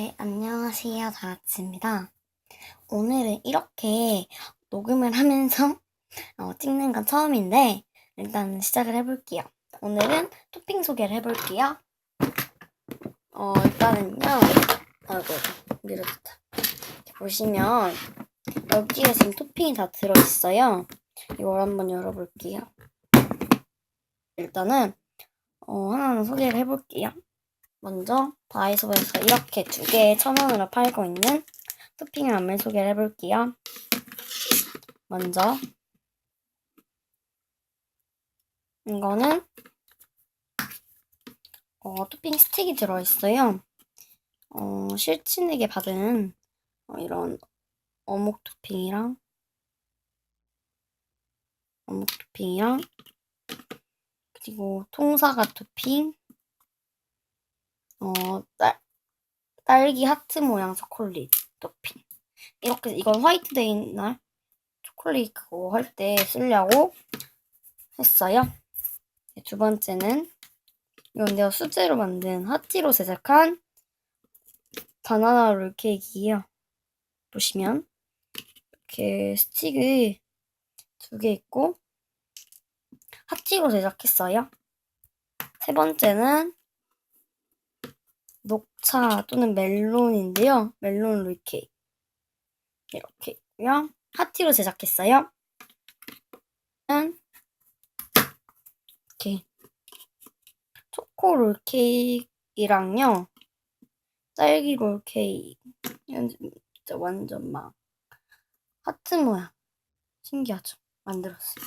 네, 안녕하세요. 다라치입니다. 오늘은 이렇게 녹음을 하면서 어, 찍는 건 처음인데 일단 시작을 해볼게요. 오늘은 토핑 소개를 해볼게요. 어, 일단은요. 아이고, 밀어졌다. 보시면 여기에 지금 토핑이 다 들어있어요. 이걸 한번 열어볼게요. 일단은 어, 하나는 소개를 해볼게요. 먼저 다이소에서 이렇게 두 개에 천 원으로 팔고 있는 토핑 라면 소개를 해볼게요. 먼저 이거는 어, 토핑 스틱이 들어있어요. 어, 실친에게 받은 어, 이런 어묵 토핑이랑 어묵 토핑이랑 그리고 통사과 토핑 어, 딸, 딸기 하트 모양 초콜릿 토핑. 이렇게, 이건 화이트데이 날 초콜릿 그거 할 때 쓰려고 했어요. 네, 두 번째는 이건 내가 수제로 만든 하티로 제작한 바나나 롤 케이크예요. 보시면 이렇게 스틱이 두 개 있고 하티로 제작했어요. 세 번째는 녹차 또는 멜론인데요. 멜론 롤케이크. 이렇게 있고요. 하티로 제작했어요. 이렇게 초코 롤케이크랑요. 딸기 롤케이크. 진짜 완전 막 하트 모양. 신기하죠? 만들었어요.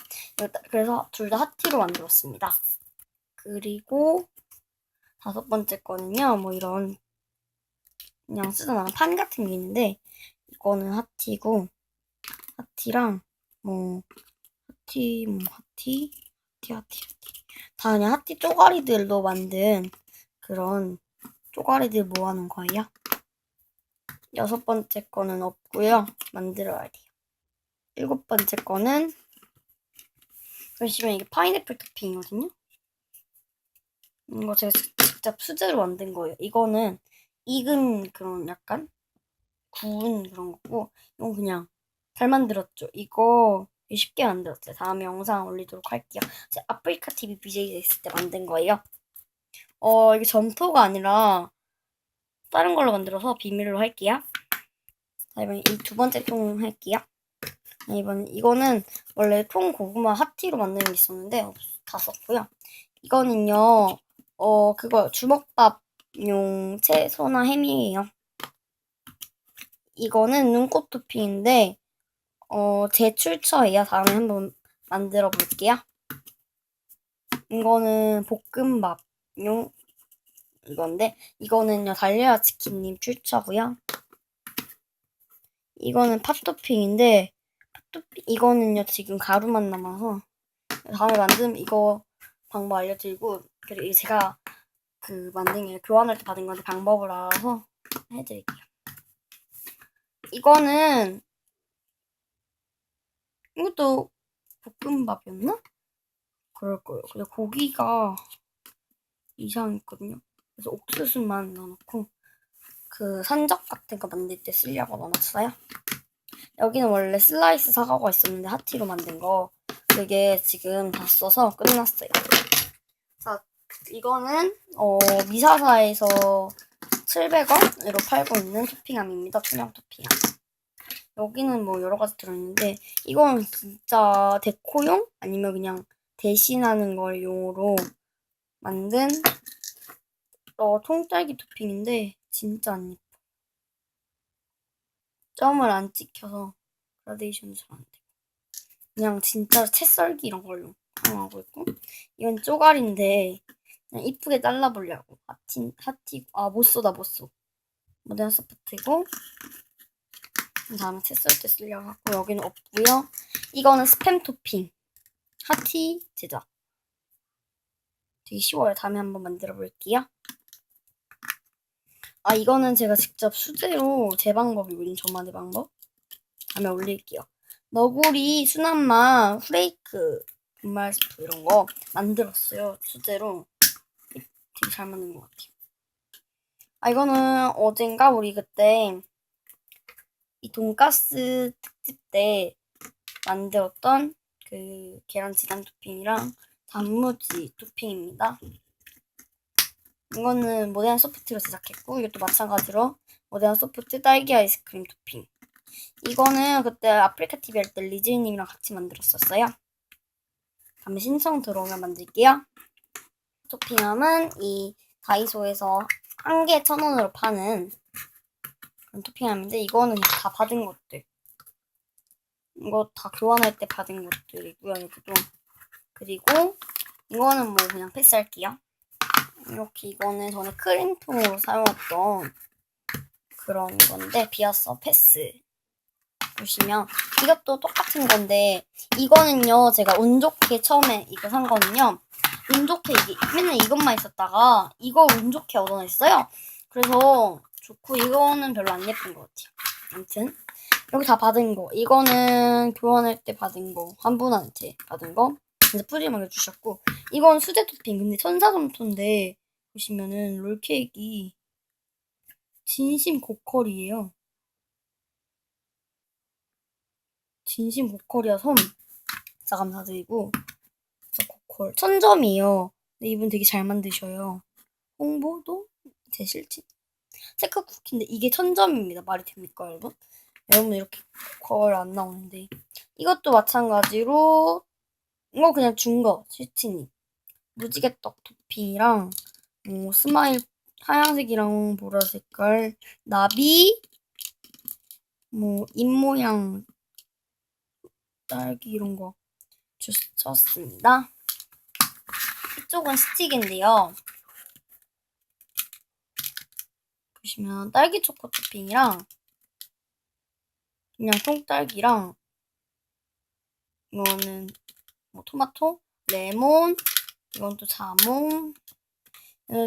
그래서 둘 다 하티로 만들었습니다. 그리고 다섯 번째 거는요, 뭐 이런 그냥 쓰던 판 같은 게 있는데 이거는 하티고 하티랑 뭐 하티 뭐 하티 하티 하티 하티 다 그냥 하티 쪼가리들로 만든 그런 쪼가리들 모아놓은 거예요. 여섯 번째 거는 없고요. 만들어야 돼요. 일곱 번째 거는 보시면 이게 파인애플 토핑이거든요. 이거 제가 직접 수제로 만든 거예요. 이거는 익은 그런 약간 구운 그런 거고 이건 그냥 잘 만들었죠. 이거 쉽게 만들었어요. 다음에 영상 올리도록 할게요. 제가 아프리카 TV BJ 있을 때 만든 거예요. 어 이게 점토가 아니라 다른 걸로 만들어서 비밀로 할게요. 자 이번 이두 번째 통 할게요. 네, 이번 이거는 원래 통 고구마 하티로 만드는 게 있었는데 다 썼고요. 이거는요 어, 그거 주먹밥용 채소나 햄이에요. 이거는 눈꽃 토핑인데, 어, 제 출처예요. 다음에 한번 만들어 볼게요. 이거는 볶음밥용 이건데, 이거는요, 달려야 치킨님 출처고요. 이거는 팥 토핑인데, 팥토핑, 이거는요, 지금 가루만 남아서, 다음에 만들면 이거 방법 알려드리고, 그리고 제가 그 만든 게 교환할 때 받은 건데 방법을 알아서 해드릴게요. 이거는 이것도 볶음밥이었나? 그럴 거예요. 근데 고기가 이상했거든요. 그래서 옥수수만 넣어놓고 그 산적 같은 거 만들 때 쓰려고 넣어놨어요. 여기는 원래 슬라이스 사과가 있었는데 하티로 만든 거 그게 지금 다 써서 끝났어요. 이거는 어, 미사사에서 700원으로 팔고 있는 토핑함입니다. 투명 토핑함. 여기는 뭐 여러 가지 들어있는데 이건 진짜 데코용 아니면 그냥 대신하는 걸 용으로 만든 어, 통딸기 토핑인데 진짜 안 예뻐. 점을 안 찍혀서 그라데이션이 잘 안 돼. 그냥 진짜 채썰기 이런 걸로 사용하고 있고 이건 쪼가리인데 이쁘게 잘라보려고. 하티, 하티, 아, 못 쏘다, 못 쏘. 모델 소프트고. 그 다음에 채썰 때 쓰려고 하고, 여기는 없고요 이거는 스팸 토핑. 하티 제작. 되게 쉬워요. 다음에 한번 만들어 볼게요. 아, 이거는 제가 직접 수제로 제 방법이거든요. 저만의 방법. 다음에 올릴게요. 너구리, 순한맛, 후레이크, 분말 스프 이런 거 만들었어요. 수제로. 잘 만든 것 같아요. 아, 이거는 어젠가 우리 그때 이 돈가스 특집 때 만들었던 그 계란 지단 토핑이랑 단무지 토핑입니다. 이거는 모데한 소프트로 제작했고 이것도 마찬가지로 모데한 소프트 딸기 아이스크림 토핑. 이거는 그때 아프리카 TV 할 때 리즈님이랑 같이 만들었었어요. 다음에 신청 들어오면 만들게요. 토핑함은 이 다이소에서 한 개 천 원으로 파는 토핑함인데 이거는 다 받은 것들. 이거 다 교환할 때 받은 것들이고요. 여기도. 그리고 이거는 뭐 그냥 패스할게요. 이렇게 이거는 저는 크림통으로 사용했던 그런 건데 비었어 패스. 보시면 이것도 똑같은 건데 이거는요 제가 운 좋게 처음에 이거 산 거는요 운 좋게 이게 맨날 이것만 있었다가 이거 운 좋게 얻어냈어요. 그래서 좋고 이거는 별로 안 예쁜 것 같아요. 아무튼 여기 다 받은 거. 이거는 교환할 때 받은 거. 한 분한테 받은 거. 진짜 푸짐하게 주셨고. 이건 수제 토핑. 근데 천사점토인데 보시면은 롤케이크 진심 고퀄이에요. 진심 고퀄이야. 섬 진짜 감사드리고 고퀄 천점이에요. 근데 이분 되게 잘 만드셔요. 홍보도 제 실친 체크 쿠키인데 이게 천점입니다. 말이 됩니까 여러분? 여러분 이렇게 고퀄 안 나오는데. 이것도 마찬가지로 이거 그냥 준 거. 실친이 무지개떡 토핑이랑 뭐 스마일 하얀색이랑 보라 색깔. 나비. 뭐 입 모양 딸기 이런 거 주셨습니다. 이쪽은 스틱인데요. 보시면 딸기 초코 토핑이랑 그냥 통딸기랑 이거는 뭐 토마토, 레몬, 이건 또 자몽,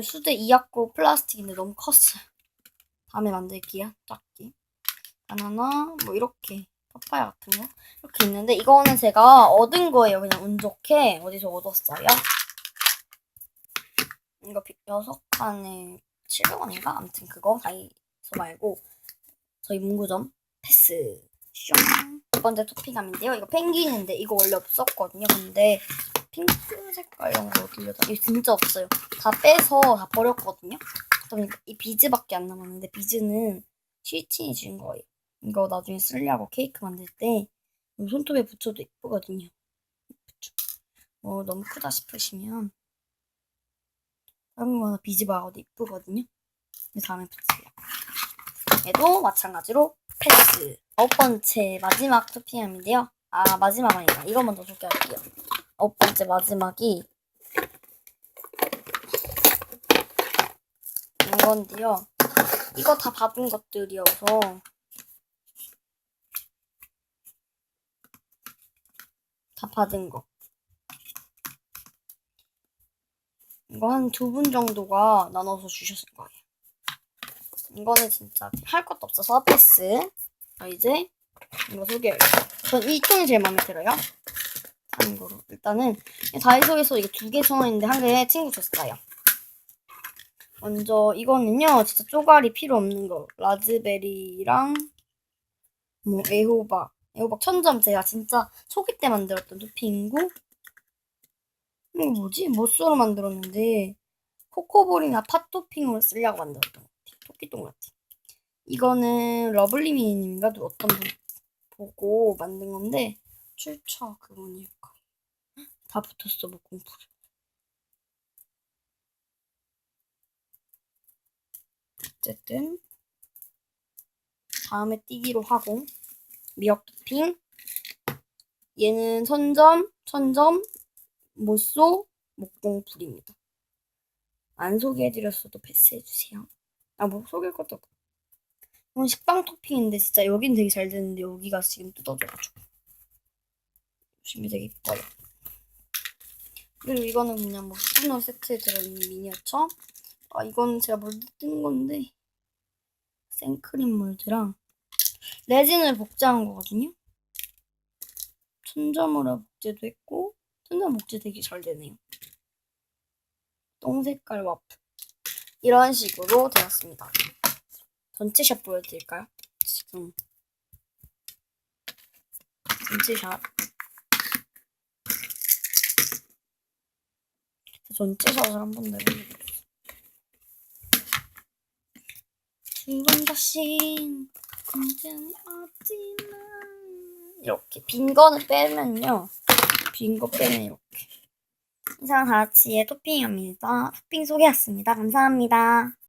수제 이약고 플라스틱인데 너무 컸어요. 다음에 만들게요. 작게. 바나나 뭐 이렇게 파파야 같은 거 이렇게 있는데 이거는 제가 얻은 거예요. 그냥 운 좋게 어디서 얻었어요. 이거 6칸에 700원인가? 아무튼 그거 다이소 말고 저희 문구점 패스 숑. 두 번째 토핑함인데요. 이거 펭귄인데 이거 원래 없었거든요. 근데 핑크 색깔 이런 거 들려다 이거 진짜 없어요. 다 빼서 다 버렸거든요. 그러니까 이 비즈밖에 안 남았는데 비즈는 스위친이 준 거예요. 이거 나중에 쓰려고 케이크 만들 때 손톱에 붙여도 예쁘거든요. 어, 너무 크다 싶으시면 거나 비즈박아도 예쁘거든요. 그래서 다음에 붙여요. 얘도 마찬가지로 패스. 아홉 번째 마지막 토핑함인데요. 아 마지막 아니다. 이거 먼저 소개할게요. 아홉 번째 마지막이 이건데요. 이거 다 받은 것들이어서 다 받은 거. 이거 한 두 분 정도가 나눠서 주셨을 거예요. 이거는 진짜 할 것도 없어서 패스. 자, 이제 이거 소개할게요. 전이 통이 제일 마음에 들어요. 참고로. 일단은 다이소에서 이게 두 개 천원인데 한 개 친구 줬어요. 먼저 이거는요. 진짜 쪼가리 필요 없는 거. 라즈베리랑 뭐 애호박. 애호박 천점 제가 진짜 초기 때 만들었던 토핑이고 이거 뭐지? 모쏘로 만들었는데 코코볼이나 팥 토핑으로 쓰려고 만들었던 것 같아. 토끼 동그랗지. 이거는 러블리미님인가 도 어떤 분 보고 만든 건데 출처 그분일 거예요. 다 붙었어 목공풀이. 어쨌든 다음에 띄기로 하고 미역 토핑 얘는 선점, 천점, 모쏘, 목공풀입니다. 안 소개해드렸어도 패스해주세요. 아, 뭐 소개할 것도 없고. 이건 식빵 토핑인데 진짜 여긴 되게 잘 되는데 여기가 지금 뜯어져가지고. 조심히 되게 이뻐요. 그리고 이거는 그냥 뭐 스푸너 세트에 들어있는 미니어처. 아, 이건 제가 몰든 건데 생크림 몰드랑 레진을 복제한 거거든요. 천점으로 복제도 했고 천점 복제 되게 잘 되네요. 똥 색깔 와플. 이런 식으로 되었습니다. 전체 샷 보여드릴까요? 지금 전체 샷 전체 샷을 한번 내보겠습니다. 두번 다시 언제나 어디나 이렇게 빈 거는 빼면요. 빈 거 빼면 이렇게. 이상 다치의 토핑입니다. 토핑 소개했습니다. 감사합니다.